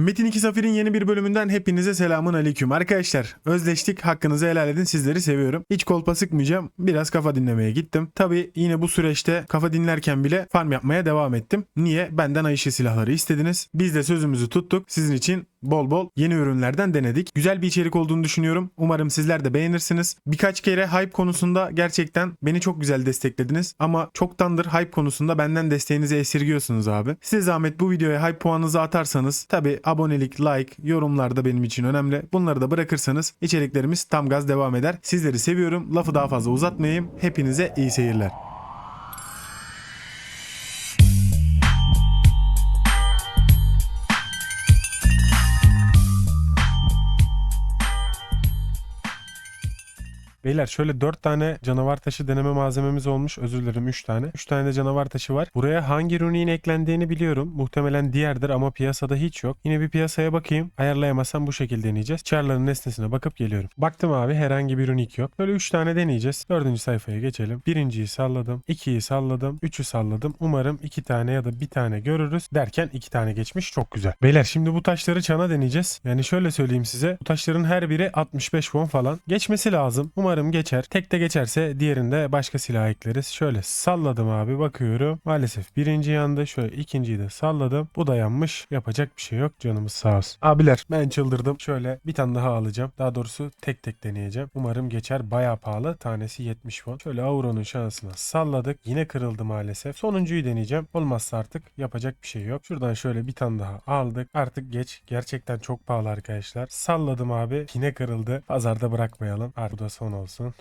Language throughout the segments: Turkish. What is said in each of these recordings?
Metin 2 Safir'in yeni bir bölümünden hepinize selamun aleyküm. Arkadaşlar özleştik hakkınızı helal edin sizleri seviyorum. Hiç kolpa sıkmayacağım biraz kafa dinlemeye gittim. Tabi yine bu süreçte kafa dinlerken bile farm yapmaya devam ettim. Niye? Benden ayışı silahları istediniz. Biz de sözümüzü tuttuk. Sizin için bol bol yeni ürünlerden denedik. Güzel bir içerik olduğunu düşünüyorum. Umarım sizler de beğenirsiniz. Birkaç kere hype konusunda gerçekten beni çok güzel desteklediniz. Ama çoktandır hype konusunda benden desteğinizi esirgiyorsunuz abi. Size zahmet bu videoya hype puanınızı atarsanız tabi abonelik, like, yorumlar da benim için önemli. Bunları da bırakırsanız içeriklerimiz tam gaz devam eder. Sizleri seviyorum. Lafı daha fazla uzatmayayım. Hepinize iyi seyirler. Beyler şöyle 4 tane canavar taşı deneme malzememiz olmuş. Özür dilerim 3 tane. 3 tane de canavar taşı var. Buraya hangi runiğin eklendiğini biliyorum. Muhtemelen diğerdir ama piyasada hiç yok. Yine bir piyasaya bakayım. Ayarlayamazsam bu şekilde deneyeceğiz. Char'ların nesnesine bakıp geliyorum. Baktım abi herhangi bir runik yok. Böyle 3 tane deneyeceğiz. 4. sayfaya geçelim. Birinciyi salladım. 2'yi salladım. 3'ü salladım. Umarım 2 tane ya da bir tane görürüz. Derken 2 tane geçmiş. Çok güzel. Beyler şimdi bu taşları çana deneyeceğiz. Yani şöyle söyleyeyim size. Bu taşların her biri 65 won falan. Geçmesi lazım. Umarım geçer. Tek de geçerse diğerinde başka silah ekleriz. Şöyle salladım abi bakıyorum. Maalesef birinci yandı. Şöyle ikinciyi de salladım. Bu da yanmış. Yapacak bir şey yok. Canımız sağ olsun. Abiler ben çıldırdım. Şöyle bir tane daha alacağım. Daha doğrusu tek tek deneyeceğim. Umarım geçer. Baya pahalı. Tanesi 70 won. Şöyle Auron'un şansına salladık. Yine kırıldı maalesef. Sonuncuyu deneyeceğim. Olmazsa artık yapacak bir şey yok. Şuradan şöyle bir tane daha aldık. Artık geç. Gerçekten çok pahalı arkadaşlar. Salladım abi. Yine kırıldı. Pazarda bırakmayalım. Artık bu da son olsun.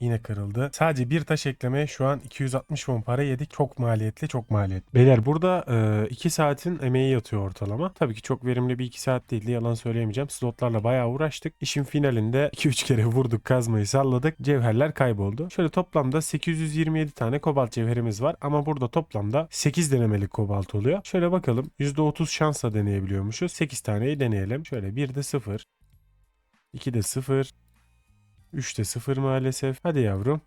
Yine kırıldı. Sadece bir taş eklemeye şu an 260 won para yedik. Çok maliyetli, çok maliyetli. Beyler burada 2 saatin emeği yatıyor ortalama. Tabii ki çok verimli bir 2 saat değildi. Yalan söyleyemeyeceğim. Slotlarla bayağı uğraştık. İşin finalinde 2-3 kere vurduk, kazmayı salladık. Cevherler kayboldu. Şöyle toplamda 827 tane kobalt cevherimiz var. Ama burada toplamda 8 denemelik kobalt oluyor. Şöyle bakalım. %30 şansla deneyebiliyormuşuz. 8 taneyi deneyelim. Şöyle 1 de 0. 2 de 0. 3'te 0 maalesef. Hadi yavrum.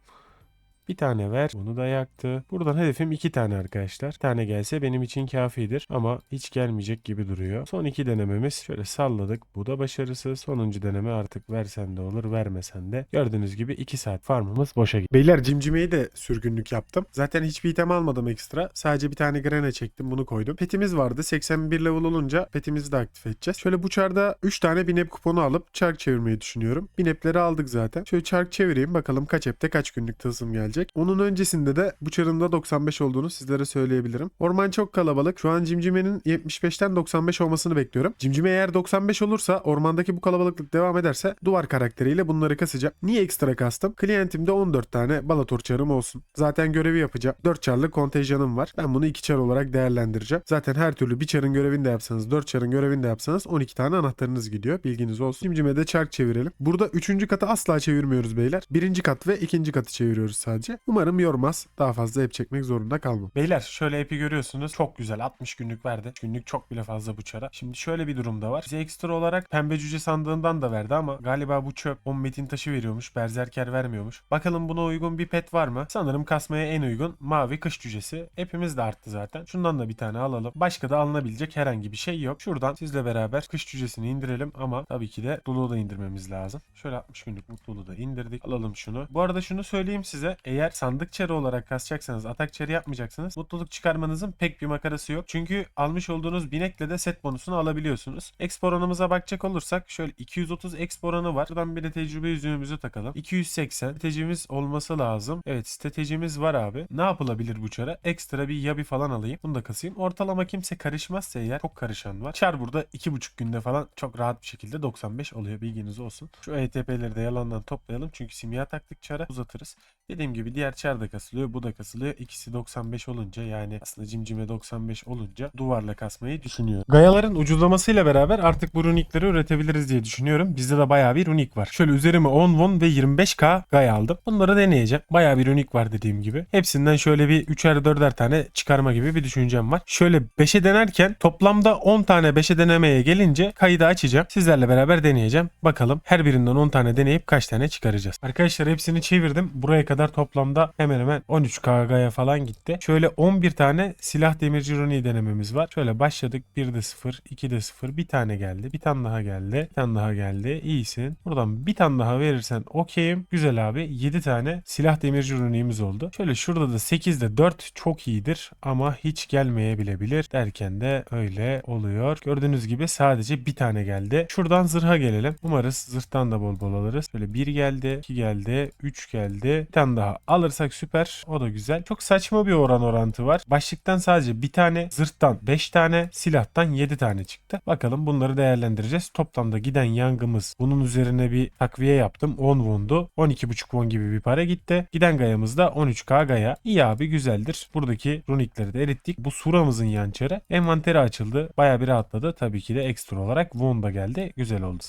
Bir tane ver. Bunu da yaktı. Buradan hedefim iki tane arkadaşlar. Bir tane gelse benim için kafidir. Ama hiç gelmeyecek gibi duruyor. Son iki denememiz. Şöyle salladık. Bu da başarısız. Sonuncu deneme artık versen de olur vermesen de. Gördüğünüz gibi 2 saat farmımız boşa gitti. Beyler cimcimeyi de sürgünlük yaptım. Zaten hiçbir item almadım ekstra. Sadece bir tane grene çektim bunu koydum. Petimiz vardı. 81 level olunca petimizi de aktif edeceğiz. Şöyle bu çarda 3 tane binep kuponu alıp çark çevirmeyi düşünüyorum. Binepleri aldık zaten. Şöyle çark çevireyim. Bakalım kaç epte kaç günlük tılsım gelecek. Onun öncesinde de bu çarımda 95 olduğunu sizlere söyleyebilirim. Orman çok kalabalık. Şu an cimcimenin 75'ten 95 olmasını bekliyorum. Cimcime eğer 95 olursa ormandaki bu kalabalıklık devam ederse duvar karakteriyle bunları kasacağım. Niye ekstra kastım? Klientimde 14 tane balator çarım olsun. Zaten görevi yapacağım. 4 çarlık kontenjanım var. Ben bunu 2 çar olarak değerlendireceğim. Zaten her türlü bir çarın görevini de yapsanız 4 çarın görevini de yapsanız 12 tane anahtarınız gidiyor. Bilginiz olsun. Cimcime de çark çevirelim. Burada 3. katı asla çevirmiyoruz beyler. 1. kat ve 2. katı çeviriyoruz sadece. Umarım yormaz. Daha fazla ep çekmek zorunda kalmam. Beyler şöyle epi görüyorsunuz. Çok güzel. 60 günlük verdi. Günlük çok bile fazla bu çara. Şimdi şöyle bir durum da var. Bize ekstra olarak pembe cüce sandığından da verdi ama galiba bu çöp 10 metin taşı veriyormuş. Berzerker vermiyormuş. Bakalım buna uygun bir pet var mı? Sanırım kasmaya en uygun mavi kış cücesi. Epimiz de arttı zaten. Şundan da bir tane alalım. Başka da alınabilecek herhangi bir şey yok. Şuradan sizle beraber kış cücesini indirelim ama tabii ki de mutluluğu da indirmemiz lazım. Şöyle 60 günlük mutluluğu da indirdik. Alalım şunu. Bu arada şunu söyleyeyim size. Sandık çarı olarak kasacaksanız, atak çarı yapmayacaksınız. Mutluluk çıkarmanızın pek bir makarası yok. Çünkü almış olduğunuz binekle de set bonusunu alabiliyorsunuz. Exp oranımıza bakacak olursak şöyle 230 exp oranı var. Buradan bir de tecrübe yüzüğümüzü takalım. 280 stratejimiz olması lazım. Evet stratejimiz var abi. Ne yapılabilir bu çara? Ekstra bir yabi falan alayım. Bunu da kasayım. Ortalama kimse karışmazsa eğer çok karışan var. Çar burada 2,5 günde falan çok rahat bir şekilde 95 oluyor. Bilginiz olsun. Şu ETP'leri de yalandan toplayalım. Çünkü simya taktık çara uzatırız. Dediğim gibi diğer çar da kasılıyor. Bu da kasılıyor. İkisi 95 olunca yani aslında cimcime 95 olunca duvarla kasmayı düşünüyorum. Gayaların ucuzlamasıyla beraber artık bu runikleri üretebiliriz diye düşünüyorum. Bizde de bayağı bir runik var. Şöyle üzerime 10 won ve 25k gaya aldım. Bunları deneyeceğim. Bayağı bir runik var dediğim gibi. Hepsinden şöyle bir 3'er 4'er tane çıkarma gibi bir düşüncem var. Şöyle 5'e denerken toplamda 10 tane 5'e denemeye gelince kaydı açacağım. Sizlerle beraber deneyeceğim. Bakalım her birinden 10 tane deneyip kaç tane çıkaracağız. Arkadaşlar hepsini çevirdim. Buraya kadar toplam toplamda hemen hemen 13 KG'ya falan gitti. Şöyle 11 tane silah demirci runiği denememiz var. Şöyle başladık. 1'de 0, 2'de 0. Bir tane geldi. Bir tane daha geldi. Bir tane daha geldi. İyisin. Buradan bir tane daha verirsen okeyim. Güzel abi. 7 tane silah demirci runiğimiz oldu. Şöyle şurada da 8'de 4 çok iyidir ama hiç gelmeyebilebilir derken de öyle oluyor. Gördüğünüz gibi sadece bir tane geldi. Şuradan zırha gelelim. Umarız zırhtan da bol bol alırız. Böyle 1 geldi, 2 geldi, 3 geldi. Bir tane daha alırsak süper. O da güzel. Çok saçma bir oran orantı var. Başlıktan sadece bir tane, zırhtan 5 tane, silahtan 7 tane çıktı. Bakalım bunları değerlendireceğiz. Toplamda giden yangımız bunun üzerine bir takviye yaptım. 10 wondu. 12.5 won gibi bir para gitti. Giden gayamız da 13k gaya. İyi abi güzeldir. Buradaki runikleri de erittik. Bu suramızın yançarı. Envanteri açıldı. Baya bir rahatladı. Tabii ki de ekstra olarak won da geldi. Güzel oldu.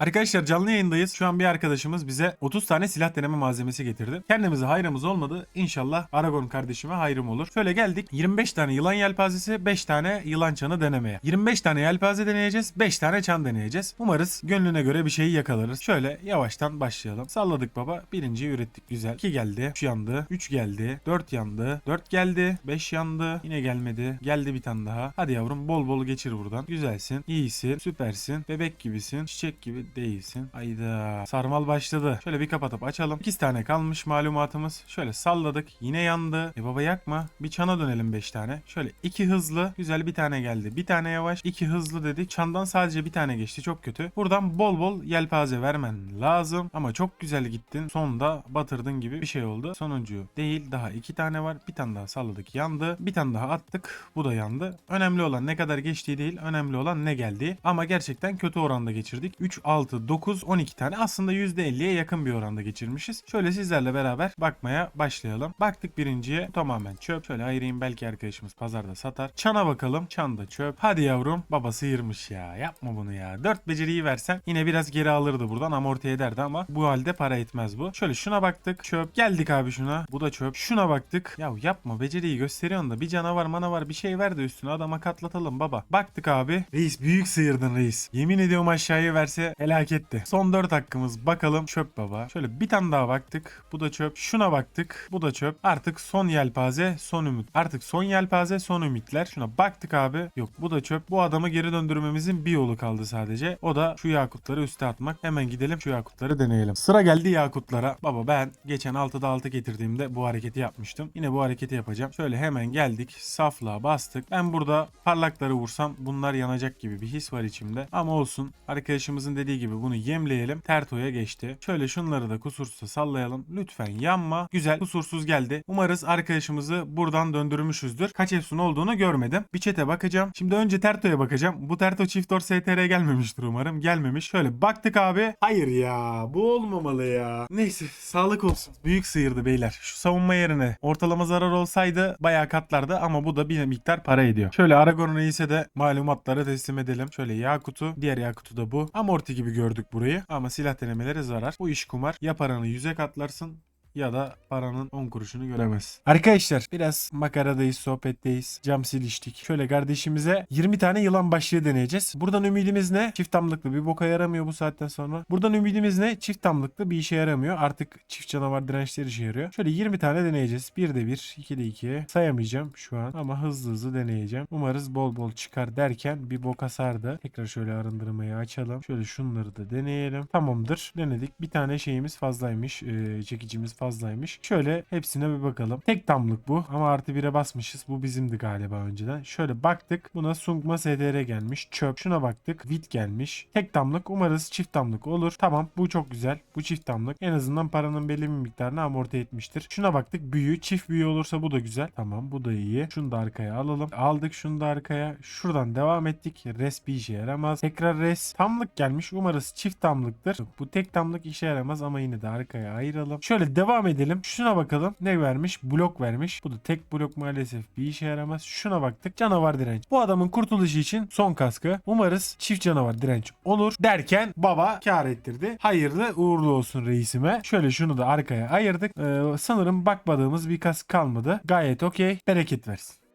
Arkadaşlar canlı yayındayız. Şu an bir arkadaşımız bize 30 tane silah deneme malzemesi getirdi. Kendimize hayrımız olmadı. İnşallah Aragon kardeşime hayrım olur. Şöyle geldik. 25 tane yılan yelpazesi, 5 tane yılan çanı denemeye. 25 tane yelpaze deneyeceğiz, 5 tane çan deneyeceğiz. Umarız gönlüne göre bir şeyi yakalarız. Şöyle yavaştan başlayalım. Salladık baba. Birinciyi ürettik güzel. 2 geldi. 3 yandı. 3 geldi. 4 yandı. 4 geldi. 5 yandı. Yine gelmedi. Geldi bir tane daha. Hadi yavrum bol bol geçir buradan. Güzelsin. iyisin. Süpersin. Bebek gibisin. Çiçek gibi değilsin. Ayda. Sarmal başladı. Şöyle bir kapatıp açalım. 2 tane kalmış malumatımız. Şöyle salladık. Yine yandı. E baba yakma. Bir çana dönelim 5 tane. Şöyle 2 hızlı. Güzel bir tane geldi. Bir tane yavaş. 2 hızlı dedik. Çandan sadece bir tane geçti. Çok kötü. Buradan bol bol yelpaze vermen lazım. Ama çok güzel gittin. Sonda batırdın gibi bir şey oldu. Sonuncu değil. Daha 2 tane var. Bir tane daha salladık. Yandı. Bir tane daha attık. Bu da yandı. Önemli olan ne kadar geçtiği değil. Önemli olan ne geldiği. Ama gerçekten kötü oranda geçirdik. 3, 6, 9, 12 tane. Aslında %50'ye yakın bir oranda geçirmişiz. Şöyle sizlerle beraber bakmaya başlayalım. Baktık birinciye. Tamamen çöp. Şöyle ayırayım. Belki arkadaşımız pazarda satar. Çana bakalım. Çan da çöp. Hadi yavrum. Babası yırmış ya. Yapma bunu ya. 4 beceriyi versen yine biraz geri alırdı buradan. Amorti ederdi ama bu halde para etmez bu. Şöyle şuna baktık. Çöp. Geldik abi şuna. Bu da çöp. Şuna baktık. Ya yapma beceriyi gösteriyorsun da bir canavar manavar bir şey ver de üstüne adama katlatalım baba. Baktık abi. Reis büyük sıyırdın reis. Yemin ediyorum aşağıya verse Felaketti. Son 4 hakkımız bakalım. Çöp baba. Şöyle bir tane daha baktık. Bu da çöp. Şuna baktık. Bu da çöp. Artık son yelpaze son ümit. Artık son yelpaze son ümitler. Şuna baktık abi. Yok bu da çöp. Bu adamı geri döndürmemizin bir yolu kaldı sadece. O da şu yakutları üste atmak. Hemen gidelim şu yakutları deneyelim. Sıra geldi yakutlara. Baba ben geçen 6'da 6 getirdiğimde bu hareketi yapmıştım. Yine bu hareketi yapacağım. Şöyle hemen geldik. Saflığa bastık. Ben burada parlakları vursam bunlar yanacak gibi bir his var içimde. Ama olsun. Arkadaşımızın dediği gibi bunu yemleyelim. Terto'ya geçti. Şöyle şunları da kusursuz sallayalım. Lütfen yanma. Güzel kusursuz geldi. Umarız arkadaşımızı buradan döndürmüşüzdür. Kaç efsun olduğunu görmedim. Bir çete bakacağım. Şimdi önce Terto'ya bakacağım. Bu Terto çift or STR gelmemiştir umarım. Gelmemiş. Şöyle baktık abi. Hayır ya. Bu olmamalı ya. Neyse sağlık olsun. Büyük sıyırdı beyler. Şu savunma yerine ortalama zarar olsaydı bayağı katlardı ama bu da bir miktar para ediyor. Şöyle Aragorn ise de malumatları teslim edelim. Şöyle Yakut'u. Diğer Yakut'u da bu. Amorti gibi gördük burayı. Ama silah denemeleri zarar. Bu iş kumar. Ya paranı yüze katlarsın ya da paranın 10 kuruşunu göremez. Arkadaşlar biraz makaradayız, sohbetteyiz. Cam siliştik. Şöyle kardeşimize 20 tane yılan başlığı deneyeceğiz. Buradan ümidimiz ne? Çift damlıklı bir boka yaramıyor bu saatten sonra. Buradan ümidimiz ne? Çift damlıklı bir işe yaramıyor. Artık çift canavar dirençleri işe yarıyor. Şöyle 20 tane deneyeceğiz. 1 de 1, 2 de 2. Sayamayacağım şu an ama hızlı hızlı deneyeceğim. Umarız bol bol çıkar derken bir boka sardı. Tekrar şöyle arındırmayı açalım. Şöyle şunları da deneyelim. Tamamdır. Denedik. Bir tane şeyimiz fazlaymış. Ee, çekicimiz fazlaymış. Şöyle hepsine bir bakalım. Tek damlık bu ama artı 1'e basmışız. Bu bizimdi galiba önceden. Şöyle baktık. Buna Sungma SDR gelmiş. Çöp. Şuna baktık. Vit gelmiş. Tek damlık. Umarız çift damlık olur. Tamam bu çok güzel. Bu çift damlık. En azından paranın belli bir miktarını amorti etmiştir. Şuna baktık. Büyü. Çift büyü olursa bu da güzel. Tamam bu da iyi. Şunu da arkaya alalım. Aldık şunu da arkaya. Şuradan devam ettik. Res bir işe yaramaz. Tekrar res. Tamlık gelmiş. Umarız çift damlıktır. Bu tek damlık işe yaramaz ama yine de arkaya ayıralım. Şöyle devam edelim. Şuna bakalım. Ne vermiş? Blok vermiş. Bu da tek blok maalesef bir işe yaramaz. Şuna baktık. Canavar direnç. Bu adamın kurtuluşu için son kaskı. Umarız çift canavar direnç olur. Derken baba kar ettirdi. Hayırlı uğurlu olsun reisime. Şöyle şunu da arkaya ayırdık. Ee, sanırım bakmadığımız bir kask kalmadı. Gayet okey. Bereket versin.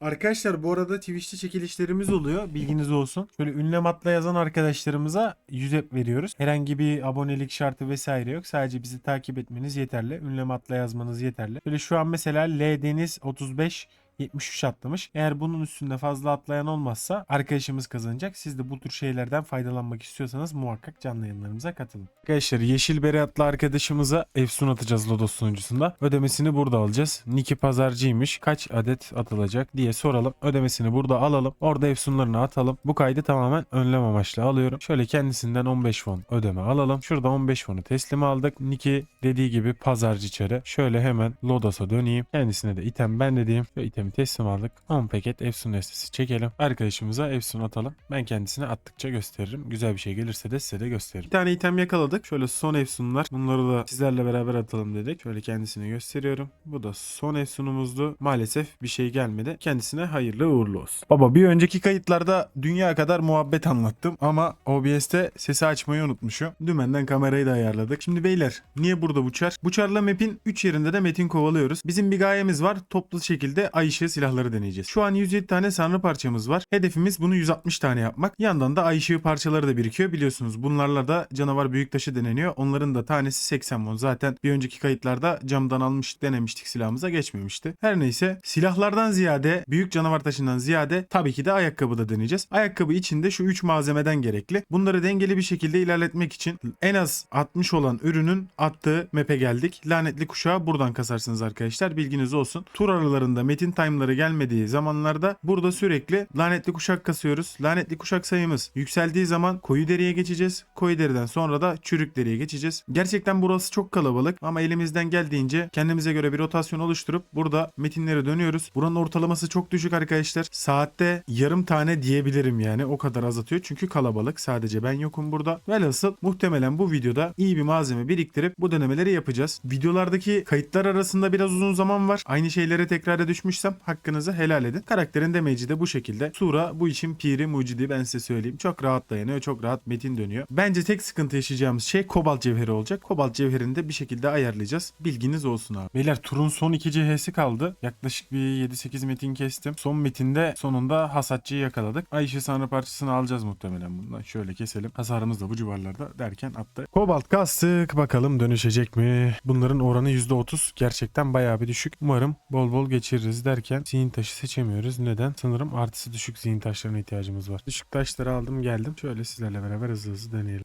Arkadaşlar bu arada Twitch'te çekilişlerimiz oluyor. Bilginiz olsun. Şöyle ünlem atla yazan arkadaşlarımıza 100 ep veriyoruz. Herhangi bir abonelik şartı vesaire yok. Sadece bizi takip etmeniz yeterli. Ünlem atla yazmanız yeterli. Böyle şu an mesela L Deniz 35 73 atlamış. Eğer bunun üstünde fazla atlayan olmazsa arkadaşımız kazanacak. Siz de bu tür şeylerden faydalanmak istiyorsanız muhakkak canlı yayınlarımıza katılın. Arkadaşlar Yeşil Bere adlı arkadaşımıza Efsun atacağız Lodos sunucusunda. Ödemesini burada alacağız. Niki pazarcıymış. Kaç adet atılacak diye soralım. Ödemesini burada alalım. Orada Efsunlarını atalım. Bu kaydı tamamen önlem amaçlı alıyorum. Şöyle kendisinden 15 won ödeme alalım. Şurada 15 won'u teslim aldık. Niki dediği gibi pazarcı çarı. Şöyle hemen Lodos'a döneyim. Kendisine de item ben dediğim ve itemi teslim aldık. 10 paket Efsun destesi çekelim. Arkadaşımıza Efsun atalım. Ben kendisine attıkça gösteririm. Güzel bir şey gelirse de size de gösteririm. Bir tane item yakaladık. Şöyle son Efsunlar. Bunları da sizlerle beraber atalım dedik. Şöyle kendisine gösteriyorum. Bu da son Efsunumuzdu. Maalesef bir şey gelmedi. Kendisine hayırlı uğurlu olsun. Baba bir önceki kayıtlarda dünya kadar muhabbet anlattım ama OBS'te sesi açmayı unutmuşum. Dümenden kamerayı da ayarladık. Şimdi beyler niye burada bu çar? Bu çarla map'in 3 yerinde de metin kovalıyoruz. Bizim bir gayemiz var. Toplu şekilde ay ışığı silahları deneyeceğiz. Şu an 107 tane sanrı parçamız var. Hedefimiz bunu 160 tane yapmak. Yandan da ay parçaları da birikiyor. Biliyorsunuz bunlarla da canavar büyüktaşı deneniyor. Onların da tanesi 80 won. Zaten bir önceki kayıtlarda camdan almış denemiştik silahımıza geçmemişti. Her neyse silahlardan ziyade büyük canavar taşından ziyade tabii ki de ayakkabı da deneyeceğiz. Ayakkabı içinde şu 3 malzemeden gerekli. Bunları dengeli bir şekilde ilerletmek için en az 60 olan ürünün attığı map'e geldik. Lanetli kuşağı buradan kasarsınız arkadaşlar. Bilginiz olsun. Tur aralarında metin time'ları gelmediği zamanlarda burada sürekli lanetli kuşak kasıyoruz. Lanetli kuşak sayımız yükseldiği zaman koyu deriye geçeceğiz. Koyu deriden sonra da çürük deriye geçeceğiz. Gerçekten burası çok kalabalık ama elimizden geldiğince kendimize göre bir rotasyon oluşturup burada metinlere dönüyoruz. Buranın ortalaması çok düşük arkadaşlar. Saatte yarım tane diyebilirim yani. O kadar az atıyor. Çünkü kalabalık. Sadece ben yokum burada. Velhasıl muhtemelen bu videoda iyi bir malzeme biriktirip bu denemeleri yapacağız. Videolardaki kayıtlar arasında biraz uzun zaman var. Aynı şeylere tekrara düşmüş yaptıysam hakkınızı helal edin. Karakterin demeci de bu şekilde. Sura bu için piri mucidi ben size söyleyeyim. Çok rahat dayanıyor. Çok rahat metin dönüyor. Bence tek sıkıntı yaşayacağımız şey kobalt cevheri olacak. Kobalt cevherini de bir şekilde ayarlayacağız. Bilginiz olsun abi. Beyler turun son 2 CH'si kaldı. Yaklaşık bir 7-8 metin kestim. Son metinde sonunda hasatçıyı yakaladık. Ay ışığı sanrı parçasını alacağız muhtemelen bundan. Şöyle keselim. Hasarımız da bu civarlarda derken attı. Kobalt kastık. Bakalım dönüşecek mi? Bunların oranı %30. Gerçekten bayağı bir düşük. Umarım bol bol geçiririz derken zihin taşı seçemiyoruz. Neden? Sanırım artısı düşük zihin taşlarına ihtiyacımız var. Düşük taşları aldım geldim. Şöyle sizlerle beraber hızlı hızlı deneyelim.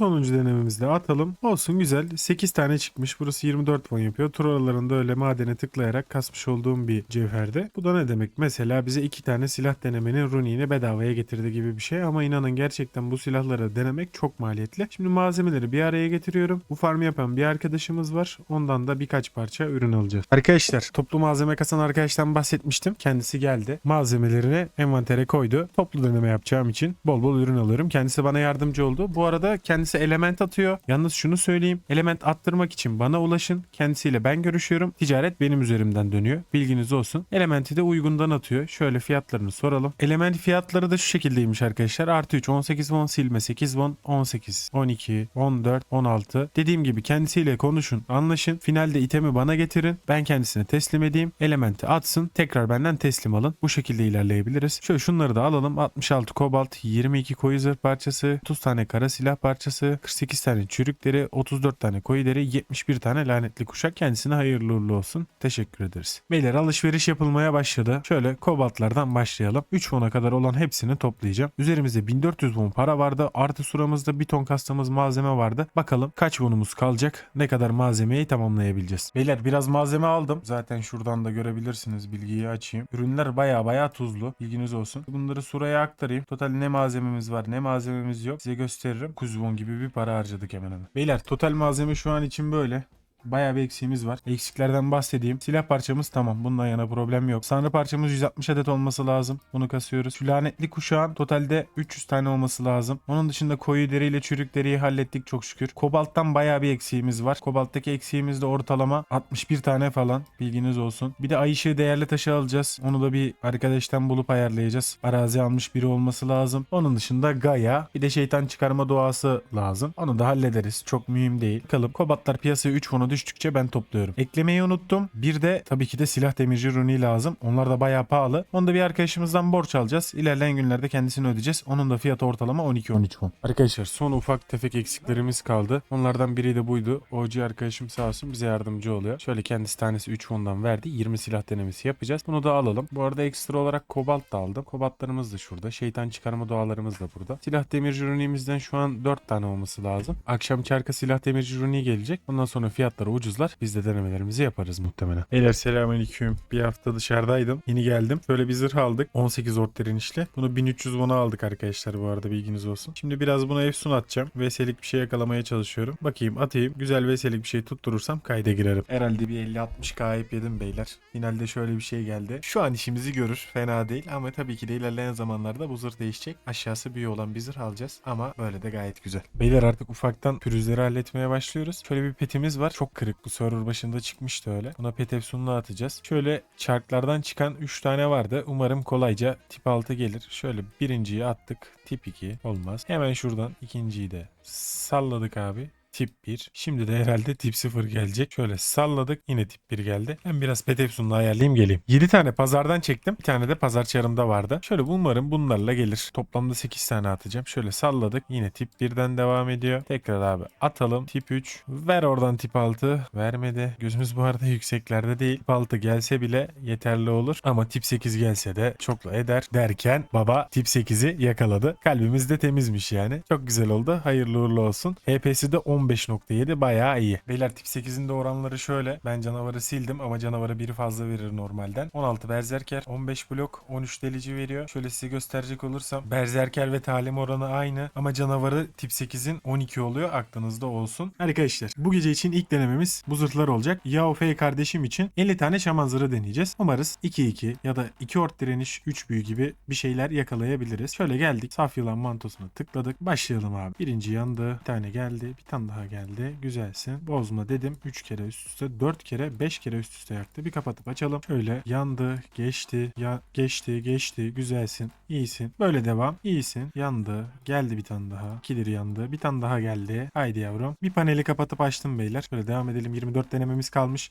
Sonuncu denememizde atalım. Olsun güzel. 8 tane çıkmış. Burası 24 puan yapıyor. Tur aralarında öyle madene tıklayarak kasmış olduğum bir cevherde. Bu da ne demek? Mesela bize 2 tane silah denemenin runiğini bedavaya getirdi gibi bir şey. Ama inanın gerçekten bu silahları denemek çok maliyetli. Şimdi malzemeleri bir araya getiriyorum. Bu farmı yapan bir arkadaşımız var. Ondan da birkaç parça ürün alacağız. Arkadaşlar toplu malzeme kasan arkadaştan bahsetmiştim. Kendisi geldi. Malzemelerini envantere koydu. Toplu deneme yapacağım için bol bol ürün alıyorum. Kendisi bana yardımcı oldu. Bu arada kendisi element atıyor. Yalnız şunu söyleyeyim. Element attırmak için bana ulaşın. Kendisiyle ben görüşüyorum. Ticaret benim üzerimden dönüyor. Bilginiz olsun. Elementi de uygundan atıyor. Şöyle fiyatlarını soralım. Element fiyatları da şu şekildeymiş arkadaşlar. Artı 3, 18 won silme, 8 won, 18, 12, 14, 16. Dediğim gibi kendisiyle konuşun, anlaşın. Finalde itemi bana getirin. Ben kendisine teslim edeyim. Elementi atsın. Tekrar benden teslim alın. Bu şekilde ilerleyebiliriz. Şöyle şunları da alalım. 66 kobalt, 22 koyu zırh parçası, 30 tane kara silah parçası, 48 tane çürük deri, 34 tane koyu deri, 71 tane lanetli kuşak. Kendisine hayırlı uğurlu olsun. Teşekkür ederiz. Beyler alışveriş yapılmaya başladı. Şöyle kobaltlardan başlayalım. 3 won'a kadar olan hepsini toplayacağım. Üzerimizde 1400 won para vardı. Artı suramızda bir ton kastığımız malzeme vardı. Bakalım kaç won'umuz kalacak? Ne kadar malzemeyi tamamlayabileceğiz? Beyler biraz malzeme aldım. Zaten şuradan da görebilirsiniz. Bilgiyi açayım. Ürünler baya baya tuzlu. Bilginiz olsun. Bunları suraya aktarayım. Total ne malzememiz var ne malzememiz yok. Size gösteririm. 900 won gibi bir para harcadık hemen hemen. Beyler total malzeme şu an için böyle. Bayağı bir eksiğimiz var. Eksiklerden bahsedeyim. Silah parçamız tamam. Bundan yana problem yok. Sanrı parçamız 160 adet olması lazım. Bunu kasıyoruz. Şu lanetli kuşağın totalde 300 tane olması lazım. Onun dışında koyu deriyle çürük deriyi hallettik çok şükür. Kobalttan bayağı bir eksiğimiz var. Kobalttaki eksiğimiz de ortalama 61 tane falan. Bilginiz olsun. Bir de ay değerli taşı alacağız. Onu da bir arkadaştan bulup ayarlayacağız. Arazi almış biri olması lazım. Onun dışında Gaia. Bir de şeytan çıkarma doğası lazım. Onu da hallederiz. Çok mühim değil. Bakalım kobaltlar piyasaya 3 fonu düştükçe ben topluyorum. Eklemeyi unuttum. Bir de tabii ki de silah demirci runi lazım. Onlar da bayağı pahalı. Onu da bir arkadaşımızdan borç alacağız. İlerleyen günlerde kendisini ödeyeceğiz. Onun da fiyatı ortalama 12-13 won. Arkadaşlar son ufak tefek eksiklerimiz kaldı. Onlardan biri de buydu. OG arkadaşım sağ olsun bize yardımcı oluyor. Şöyle kendisi tanesi 3 won'dan verdi. 20 silah denemesi yapacağız. Bunu da alalım. Bu arada ekstra olarak kobalt da aldım. Kobaltlarımız da şurada. Şeytan çıkarma doğalarımız da burada. Silah demirci runimizden şu an 4 tane olması lazım. Akşam çarka silah demirci runi gelecek. Ondan sonra fiyatları ucuzlar. Biz de denemelerimizi yaparız muhtemelen. Beyler selamünaleyküm. Bir hafta dışarıdaydım. Yeni geldim. Şöyle bir zırh aldık. 18 ort direnişli. Bunu 1300 won'a aldık arkadaşlar bu arada bilginiz olsun. Şimdi biraz buna efsun atacağım. Veselik bir şey yakalamaya çalışıyorum. Bakayım atayım. Güzel veselik bir şey tutturursam kayda girerim. Herhalde bir 50-60 kayıp yedim beyler. Finalde şöyle bir şey geldi. Şu an işimizi görür. Fena değil ama tabii ki de ilerleyen zamanlarda bu zırh değişecek. Aşağısı büyü olan bir zırh alacağız. Ama böyle de gayet güzel. Beyler artık ufaktan pürüzleri halletmeye başlıyoruz. Şöyle bir petimiz var. Çok kırık bu server başında çıkmıştı öyle. Buna pet efsununu atacağız. Şöyle çarklardan çıkan 3 tane vardı. Umarım kolayca tip 6 gelir. Şöyle birinciyi attık. Tip 2 olmaz. Hemen şuradan ikinciyi de salladık abi. Tip 1. Şimdi de herhalde tip 0 gelecek. Şöyle salladık. Yine tip 1 geldi. Ben biraz pet ayarlayayım geleyim. 7 tane pazardan çektim. Bir tane de pazar çarımda vardı. Şöyle umarım bunlarla gelir. Toplamda 8 tane atacağım. Şöyle salladık. Yine tip 1'den devam ediyor. Tekrar abi atalım. Tip 3. Ver oradan tip 6. Vermedi. Gözümüz bu arada yükseklerde değil. Tip 6 gelse bile yeterli olur. Ama tip 8 gelse de çoklu eder. Derken baba tip 8'i yakaladı. Kalbimiz de temizmiş yani. Çok güzel oldu. Hayırlı uğurlu olsun. HP'si de 10 15.7 bayağı iyi. Beyler tip 8'in de oranları şöyle. Ben canavarı sildim ama canavara biri fazla verir normalden. 16 berserker, 15 blok, 13 delici veriyor. Şöyle size gösterecek olursam berserker ve talim oranı aynı ama canavarı tip 8'in 12 oluyor. Aklınızda olsun. Arkadaşlar bu gece için ilk denememiz bu zırhlar olacak. Yao Fei kardeşim için 50 tane şaman zırhı deneyeceğiz. Umarız 2-2 ya da 2 ort direniş 3 büyü gibi bir şeyler yakalayabiliriz. Şöyle geldik. Saf yılan mantosuna tıkladık. Başlayalım abi. Birinci yandı. Bir tane geldi. Bir tane daha geldi. Güzelsin. Bozma dedim. 3 kere üst üste 4 kere 5 kere üst üste yaktı. Bir kapatıp açalım. Şöyle yandı. Geçti. Ya geçti. Geçti. Güzelsin. İyisin. Böyle devam. İyisin. Yandı. Geldi bir tane daha. İkidir yandı. Bir tane daha geldi. Haydi yavrum. Bir paneli kapatıp açtım beyler. Şöyle devam edelim. 24 denememiz kalmış.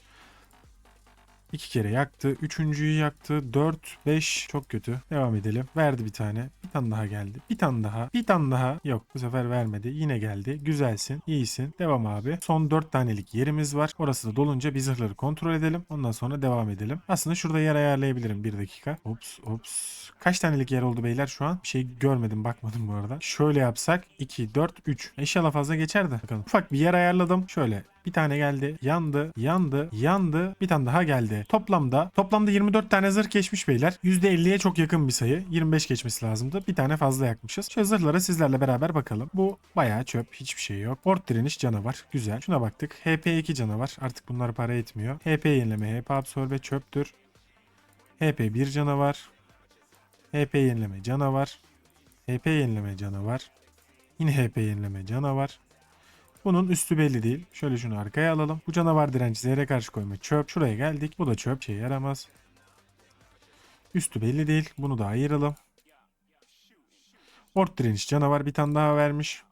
İki kere yaktı. Üçüncüyü yaktı. 4, 5 çok kötü. Devam edelim. Verdi bir tane. Bir tane daha geldi. Bir tane daha. Bir tane daha. Yok bu sefer vermedi. Yine geldi. Güzelsin. iyisin. Devam abi. Son 4 tanelik yerimiz var. Orası da dolunca bir zırhları kontrol edelim. Ondan sonra devam edelim. Aslında şurada yer ayarlayabilirim. Bir dakika. Ops ops. Kaç tanelik yer oldu beyler şu an? Bir şey görmedim bakmadım bu arada. Şöyle yapsak 2, 4, 3. İnşallah fazla geçer de. Bakalım. Ufak bir yer ayarladım. Şöyle bir tane geldi. Yandı. Yandı. Yandı. Bir tane daha geldi. Toplamda toplamda 24 tane zırh geçmiş beyler. %50'ye çok yakın bir sayı. 25 geçmesi lazımdı. Bir tane fazla yakmışız. Şöyle zırhlara sizlerle beraber bakalım. Bu bayağı çöp. Hiçbir şey yok. Ort direniş canavar. Güzel. Şuna baktık. HP2 canavar. Artık bunlar para etmiyor. HP yenileme, HP absorbe çöptür. HP1 canavar. HP yenileme canavar. HP yenileme canavar. Yine HP yenileme canavar. Bunun üstü belli değil. Şöyle şunu arkaya alalım. Bu canavar direnci zehre karşı koyma çöp. Şuraya geldik. Bu da çöp. Şey yaramaz. Üstü belli değil. Bunu da ayıralım. Ort direniş canavar bir tane daha vermiş.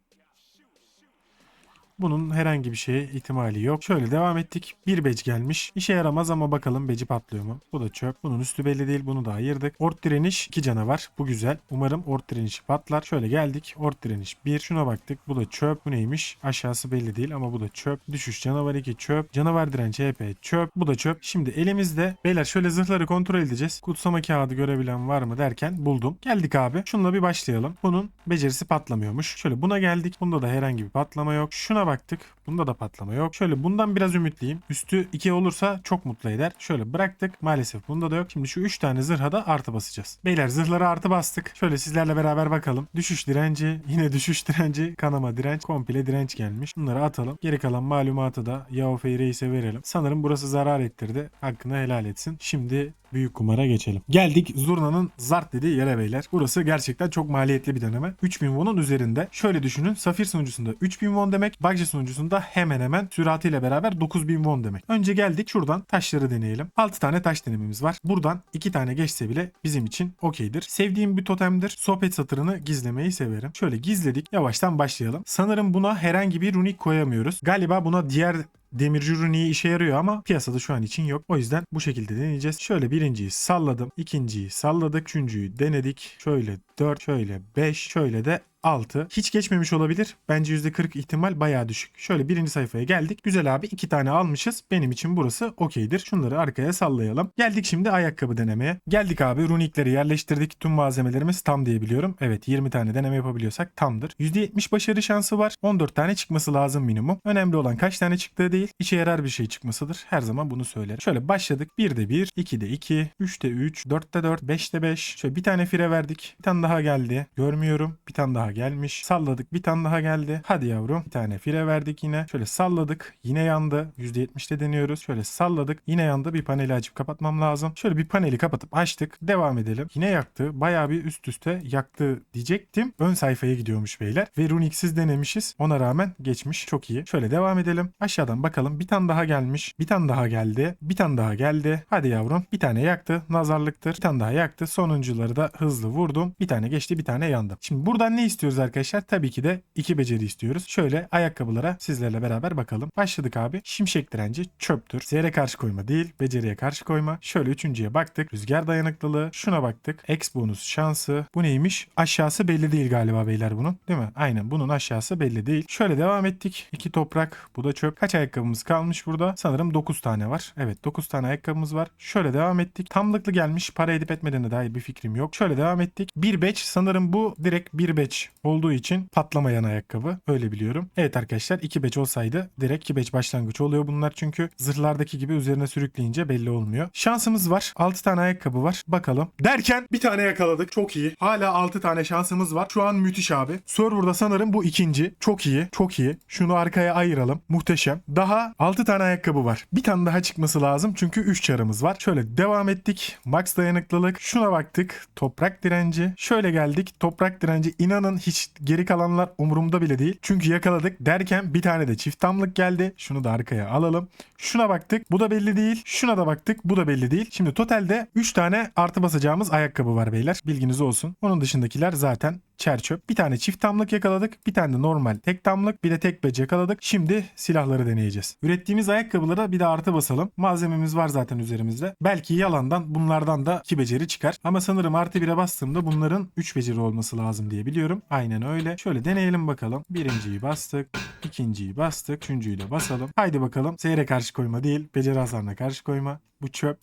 Bunun herhangi bir şeye ihtimali yok. Şöyle devam ettik. Bir bec gelmiş. İşe yaramaz ama bakalım beci patlıyor mu? Bu da çöp. Bunun üstü belli değil. Bunu da ayırdık. Ort direniş 2 canavar. Bu güzel. Umarım ort direnişi patlar. Şöyle geldik. Ort direniş 1. Şuna baktık. Bu da çöp. Bu neymiş? Aşağısı belli değil ama bu da çöp. Düşüş canavar 2 çöp. Canavar direnci HP çöp. Bu da çöp. Şimdi elimizde beyler şöyle zırhları kontrol edeceğiz. Kutsama kağıdı görebilen var mı derken buldum. Geldik abi. Şununla bir başlayalım. Bunun becerisi patlamıyormuş. Şöyle buna geldik. Bunda da herhangi bir patlama yok. Şuna baktık. Bunda da patlama yok. Şöyle bundan biraz ümitliyim. Üstü 2 olursa çok mutlu eder. Şöyle bıraktık. Maalesef bunda da yok. Şimdi şu 3 tane zırha da artı basacağız. Beyler zırhlara artı bastık. Şöyle sizlerle beraber bakalım. Düşüş direnci, yine düşüş direnci, kanama direnç, komple direnç gelmiş. Bunları atalım. Geri kalan malumatı da Yao Fei Reis'e verelim. Sanırım burası zarar ettirdi. Hakkını helal etsin. Şimdi büyük kumara geçelim. Geldik Zurna'nın zart dediği yere beyler. Burası gerçekten çok maliyetli bir deneme. 3000 won'un üzerinde. Şöyle düşünün. Safir sunucusunda 3000 won demek. Bagje sunucusunda hemen hemen süratiyle beraber 9000 won demek. Önce geldik şuradan taşları deneyelim. 6 tane taş denememiz var. Buradan 2 tane geçse bile bizim için okeydir. Sevdiğim bir totemdir. Sohbet satırını gizlemeyi severim. Şöyle gizledik. Yavaştan başlayalım. Sanırım buna herhangi bir runik koyamıyoruz. Galiba buna diğer Demirci runiği işe yarıyor ama piyasada şu an için yok. O yüzden bu şekilde deneyeceğiz. Şöyle birinciyi salladım. ikinciyi salladık. Üçüncüyü denedik. Şöyle 4, şöyle 5, şöyle de 6. Hiç geçmemiş olabilir. Bence %40 ihtimal bayağı düşük. Şöyle birinci sayfaya geldik. Güzel abi iki tane almışız. Benim için burası okeydir. Şunları arkaya sallayalım. Geldik şimdi ayakkabı denemeye. Geldik abi runikleri yerleştirdik. Tüm malzemelerimiz tam diye biliyorum. Evet 20 tane deneme yapabiliyorsak tamdır. %70 başarı şansı var. 14 tane çıkması lazım minimum. Önemli olan kaç tane çıktığı değil. İşe yarar bir şey çıkmasıdır. Her zaman bunu söylerim. Şöyle başladık. 1'de 1, 2'de 2, 3'te 3, 4'te 4, 5'te 5. Şöyle bir tane fire verdik. Bir tane daha geldi. Görmüyorum. Bir tane daha gelmiş. Salladık. Bir tane daha geldi. Hadi yavrum. Bir tane fire verdik yine. Şöyle salladık. Yine yandı. %70'te deniyoruz. Şöyle salladık. Yine yandı. Bir paneli açıp kapatmam lazım. Şöyle bir paneli kapatıp açtık. Devam edelim. Yine yaktı. Bayağı bir üst üste yaktı diyecektim. Ön sayfaya gidiyormuş beyler. Ve runiksiz denemişiz. Ona rağmen geçmiş. Çok iyi. Şöyle devam edelim. Aşağıdan bakalım. Bir tane daha gelmiş. Bir tane daha geldi. Bir tane daha geldi. Hadi yavrum. Bir tane yaktı. Nazarlıktır. Bir tane daha yaktı. Sonuncuları da hızlı vurdum. Bir tane geçti. Bir tane yandı. Şimdi buradan ne istiyoruz arkadaşlar? Tabii ki de iki beceri istiyoruz. Şöyle ayakkabılara sizlerle beraber bakalım. Başladık abi. Şimşek direnci çöptür. Zehre karşı koyma değil. Beceriye karşı koyma. Şöyle üçüncüye baktık. Rüzgar dayanıklılığı. Şuna baktık. X bonus şansı. Bu neymiş? Aşağısı belli değil galiba beyler bunun. Değil mi? Aynen. Bunun aşağısı belli değil. Şöyle devam ettik. İki toprak. Bu da çöp. Kaç ayakkabımız kalmış burada? Sanırım 9 tane var. Evet 9 tane ayakkabımız var. Şöyle devam ettik. Tamlıklı gelmiş. Para edip etmediğine dair bir fikrim yok. Şöyle devam ettik. Bir batch sanırım bu direkt bir batch olduğu için patlamayan ayakkabı. Öyle biliyorum. Evet arkadaşlar 2 batch olsaydı direkt 2 batch başlangıç oluyor bunlar çünkü zırhlardaki gibi üzerine sürükleyince belli olmuyor. Şansımız var. 6 tane ayakkabı var. Bakalım. Derken bir tane yakaladık. Çok iyi. Hala 6 tane şansımız var. Şu an müthiş abi. Server'da sanırım bu ikinci. Çok iyi. Çok iyi. Şunu arkaya ayıralım. Muhteşem. Daha 6 tane ayakkabı var. Bir tane daha çıkması lazım çünkü 3 çarımız var. Şöyle devam ettik. Max dayanıklılık. Şuna baktık. Toprak direnci. Şöyle geldik. Toprak direnci. İnanın hiç geri kalanlar umurumda bile değil. Çünkü yakaladık derken bir tane de çift tamlık geldi. Şunu da arkaya alalım. Şuna baktık. Bu da belli değil. Şuna da baktık. Bu da belli değil. Şimdi totalde 3 tane artı basacağımız ayakkabı var beyler. Bilginiz olsun. Onun dışındakiler zaten çer çöp. Bir tane çift tamlık yakaladık. Bir tane de normal tek tamlık. Bir de tek bece yakaladık. Şimdi silahları deneyeceğiz. Ürettiğimiz ayakkabılara bir de artı basalım. Malzememiz var zaten üzerimizde. Belki yalandan bunlardan da 2 beceri çıkar. Ama sanırım artı 1'e bastığımda bunların 3 beceri olması lazım diye biliyorum. Aynen öyle. Şöyle deneyelim bakalım. Birinciyi bastık. ikinciyi bastık. Üçüncüyü de basalım. Haydi bakalım. Seyre karşı koyma değil. Beceri hasarına karşı koyma. Bu çöp.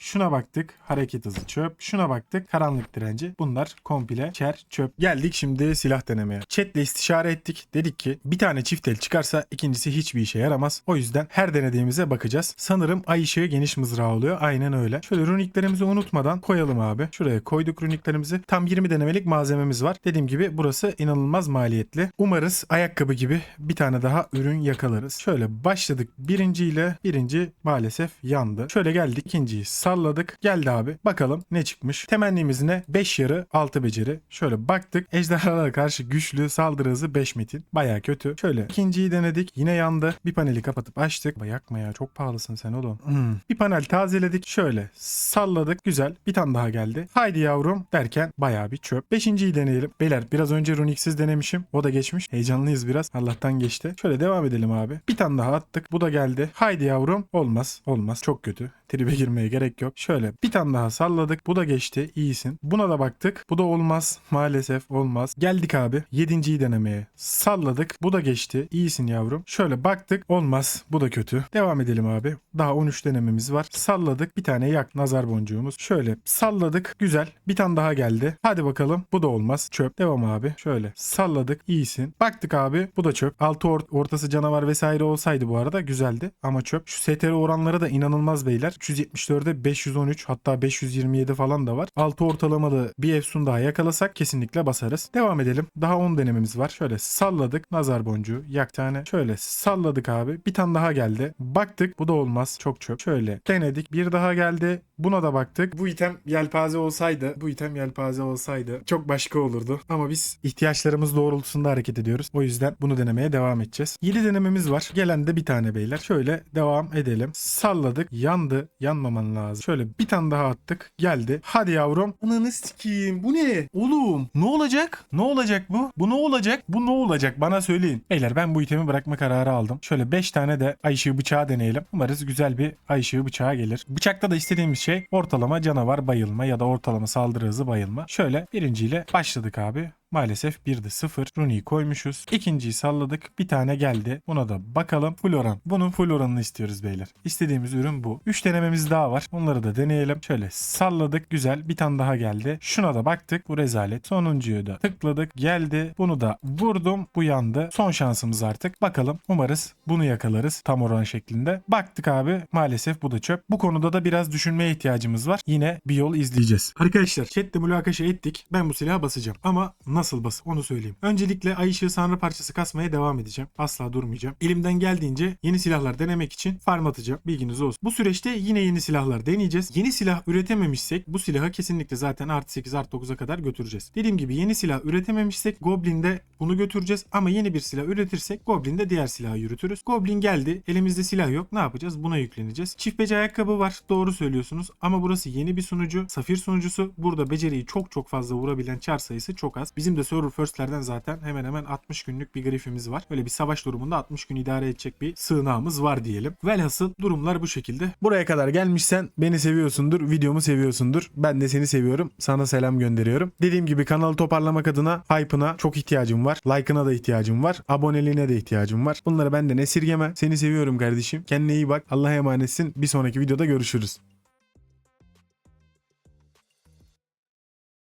Şuna baktık. Hareket hızı çöp. Şuna baktık. Karanlık direnci. Bunlar komple çer çöp. Geldik şimdi silah denemeye. Chatle istişare ettik. Dedik ki bir tane çift el çıkarsa ikincisi hiçbir işe yaramaz. O yüzden her denediğimize bakacağız. Sanırım ay ışığı geniş mızrağı oluyor. Aynen öyle. Şöyle runiklerimizi unutmadan koyalım abi. Şuraya koyduk runiklerimizi. Tam 20 denemelik malzememiz var. Dediğim gibi burası inanılmaz maliyetli. Umarız ayakkabı gibi bir tane daha ürün yakalarız. Şöyle başladık birinciyle. Birinci maalesef yandı. Şöyle geldik ikinciyi salladık. Geldi abi. Bakalım ne çıkmış. Temennimiz ne? 5 yarı 6 beceri. Şöyle baktık. Ejderhalara karşı güçlü saldırı hızı 5 metin. Baya kötü. Şöyle ikinciyi denedik. Yine yandı. Bir paneli kapatıp açtık. Yakma ya çok pahalısın sen oğlum. Hmm. Bir panel tazeledik. Şöyle salladık. Güzel. Bir tane daha geldi. Haydi yavrum derken baya bir çöp. Beşinciyi deneyelim. Beyler biraz önce runiksiz denemişim. O da geçmiş. Heyecanlıyız biraz. Allah'tan geçti. Şöyle devam edelim abi. Bir tane daha attık. Bu da geldi. Haydi yavrum. Olmaz. Olmaz. Çok kötü. Tribe girmeye gerek yok. Şöyle bir tane daha salladık. Bu da geçti. İyisin. Buna da baktık. Bu da olmaz. Maalesef olmaz. Geldik abi. Yedinciyi denemeye. Salladık. Bu da geçti. İyisin yavrum. Şöyle baktık. Olmaz. Bu da kötü. Devam edelim abi. Daha 13 denememiz var. Salladık. Bir tane yak nazar boncuğumuz. Şöyle salladık. Güzel. Bir tane daha geldi. Hadi bakalım. Bu da olmaz. Çöp. Devam abi. Şöyle salladık. İyisin. Baktık abi. Bu da çöp. Altı or- ortası canavar vesaire olsaydı bu arada güzeldi. Ama çöp. Şu STR oranları da inanılmaz beyler. 374'e 513 hatta 527 falan da var. 6 ortalamalı bir Efsun daha yakalasak kesinlikle basarız. Devam edelim. Daha 10 denememiz var. Şöyle salladık. Nazar boncuğu. Yak tane. Şöyle salladık abi. Bir tane daha geldi. Baktık. Bu da olmaz. Çok çöp. Şöyle denedik. Bir daha geldi. Buna da baktık. Bu item yelpaze olsaydı, bu item yelpaze olsaydı çok başka olurdu. Ama biz ihtiyaçlarımız doğrultusunda hareket ediyoruz. O yüzden bunu denemeye devam edeceğiz. 7 denememiz var. Gelen de bir tane beyler. Şöyle devam edelim. Salladık. Yandı. Yanmaman lazım. Şöyle bir tane daha attık. Geldi. Hadi yavrum. Ananı sikeyim. Bu ne? Oğlum. Ne olacak? Ne olacak bu? Bu ne olacak? Bu ne olacak? Bana söyleyin. Beyler ben bu itemi bırakma kararı aldım. Şöyle 5 tane de ay ışığı bıçağı deneyelim. Umarız güzel bir ay ışığı bıçağı gelir. Bıçakta da istediğimiz şey ortalama canavar bayılma ya da ortalama saldırı hızı bayılma. Şöyle birinciyle başladık abi. Maalesef 1'de 0. Rooney'i koymuşuz. İkinciyi salladık. Bir tane geldi. Buna da bakalım. Full oran. Bunun full oranını istiyoruz beyler. İstediğimiz ürün bu. 3 denememiz daha var. Onları da deneyelim. Şöyle salladık. Güzel. Bir tane daha geldi. Şuna da baktık. Bu rezalet. Sonuncuyu da tıkladık. Geldi. Bunu da vurdum. Bu yandı. Son şansımız artık. Bakalım. Umarız bunu yakalarız. Tam oran şeklinde. Baktık abi. Maalesef bu da çöp. Bu konuda da biraz düşünmeye ihtiyacımız var. Yine bir yol izleyeceğiz. Arkadaşlar chatte mülakaşa ettik. Ben bu silahı basacağım. Ama nasıl bas onu söyleyeyim. Öncelikle Ay Işığı Sanrı parçası kasmaya devam edeceğim. Asla durmayacağım. Elimden geldiğince yeni silahlar denemek için farm atacağım. Bilginiz olsun. Bu süreçte yine yeni silahlar deneyeceğiz. Yeni silah üretememişsek bu silahı kesinlikle zaten artı 8 artı 9'a kadar götüreceğiz. Dediğim gibi yeni silah üretememişsek Goblin'de bunu götüreceğiz. Ama yeni bir silah üretirsek Goblin'de diğer silahı yürütürüz. Goblin geldi. Elimizde silah yok. Ne yapacağız? Buna yükleneceğiz. Çift bece ayakkabı var. Doğru söylüyorsunuz. Ama burası yeni bir sunucu. Safir sunucusu. Burada beceriyi çok çok fazla vurabilen çar sayısı çok az. Bizim de server firstlerden zaten hemen hemen 60 günlük bir grifimiz var. Böyle bir savaş durumunda 60 gün idare edecek bir sığınağımız var diyelim. Velhasıl durumlar bu şekilde. Buraya kadar gelmişsen beni seviyorsundur, videomu seviyorsundur. Ben de seni seviyorum. Sana selam gönderiyorum. Dediğim gibi kanalı toparlamak adına hype'ına çok ihtiyacım var. Like'ına da ihtiyacım var. Aboneliğine de ihtiyacım var. Bunları benden esirgeme. Seni seviyorum kardeşim. Kendine iyi bak. Allah'a emanetsin. Bir sonraki videoda görüşürüz.